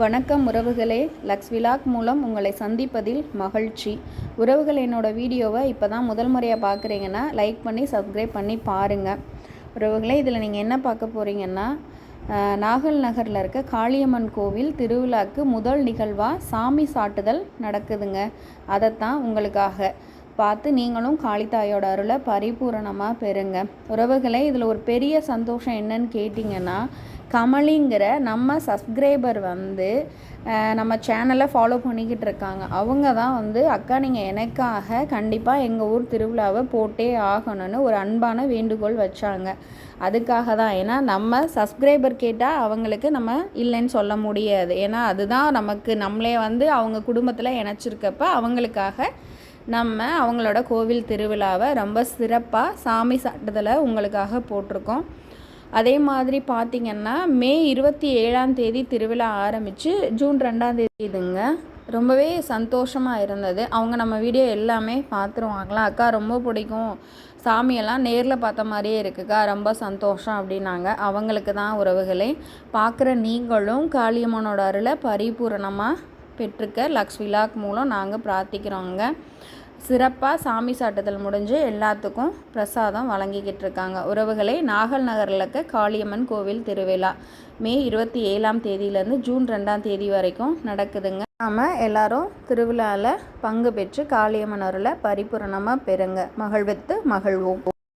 வணக்கம் உறவுகளே. Lux vlog மூலம் உங்களை சந்திப்பதில் மகிழ்ச்சி. உறவுகள் என்னோட வீடியோவை இப்போ தான் முதல் முறையாக பார்க்குறீங்கன்னா லைக் பண்ணி சப்ஸ்கிரைப் பண்ணி பாருங்கள் உறவுகளே இதில் நீங்கள் என்ன பார்க்க போகிறீங்கன்னா நாகல் நகரில் இருக்க காளியம்மன் கோவில் திருவிழாக்கு முதல் நிகழ்வாக சாமி சாட்டுதல் நடக்குதுங்க. அதைத்தான் உங்களுக்காக. பார்த்து நீங்களும் காளித்தாயோட அருளை பரிபூரணமாக பெறுங்க. உறவுகளே இதில் ஒரு பெரிய சந்தோஷம் என்னன்னு கேட்டிங்கன்னா கமலிங்கிற நம்ம சப்ஸ்கிரைபர் வந்து நம்ம சேனலை ஃபாலோ பண்ணிக்கிட்டு இருக்காங்க. அவங்க தான் வந்து அக்கா நீங்கள் எனக்காக கண்டிப்பாக எங்கள் ஊர் திருவிழாவை போட்டே ஆகணும்னு ஒரு அன்பான வேண்டுகோள் வச்சாங்க. அதுக்காக தான். ஏன்னா நம்ம சப்ஸ்கிரைபர் கேட்டால் அவங்களுக்கு நம்ம இல்லைன்னு சொல்ல முடியாது. ஏன்னா அதுதான் நமக்கு நம்மளே வந்து அவங்க குடும்பத்தில் இணைச்சிருக்கப்ப அவங்களுக்காக நம்ம அவங்களோட கோவில் திருவிழாவை ரொம்ப சிறப்பாக சாமி சாட்டுதலை உங்களுக்காக போட்டிருக்கோம். அதே மாதிரி பார்த்திங்கன்னா மே இருபத்தி ஏழாம் தேதி திருவிழா ஆரம்பித்து ஜூன் ரெண்டாம் தேதி இதுங்க. ரொம்பவே சந்தோஷமாக இருந்தது. அவங்க நம்ம வீடியோ எல்லாமே பார்த்துருவாங்களா அக்கா ரொம்ப பிடிக்கும். சாமியெல்லாம் நேரில் பார்த்த மாதிரியே இருக்குக்கா. ரொம்ப சந்தோஷம் அப்படின்னாங்க. அவங்களுக்கு தான் உறவுகளே. பார்க்குற நீங்களும் காளியம்மனோட அருளை பரிபூரணமாக பெற்றுக்க லக்ஸ் மூலம் நாங்கள் பிரார்த்திக்கிறோங்க. சிறப்பாக சாமி சாட்டுதல் முடிஞ்சு எல்லாத்துக்கும் பிரசாதம் வழங்கிக்கிட்டு இருக்காங்க உறவுகளை நாகல் நகரில் இருக்க காளியம்மன் கோவில் திருவிழா மே இருபத்தி ஏழாம் தேதியிலேருந்து ஜூன் ரெண்டாம் தேதி வரைக்கும் நடக்குதுங்க. நாம் எல்லாரும் திருவிழாவில் பங்கு பெற்று காளியம்மன் அருளை பரிபூரணமாக பெறுங்க. மகிழ்வித்து மகிழ்வோம்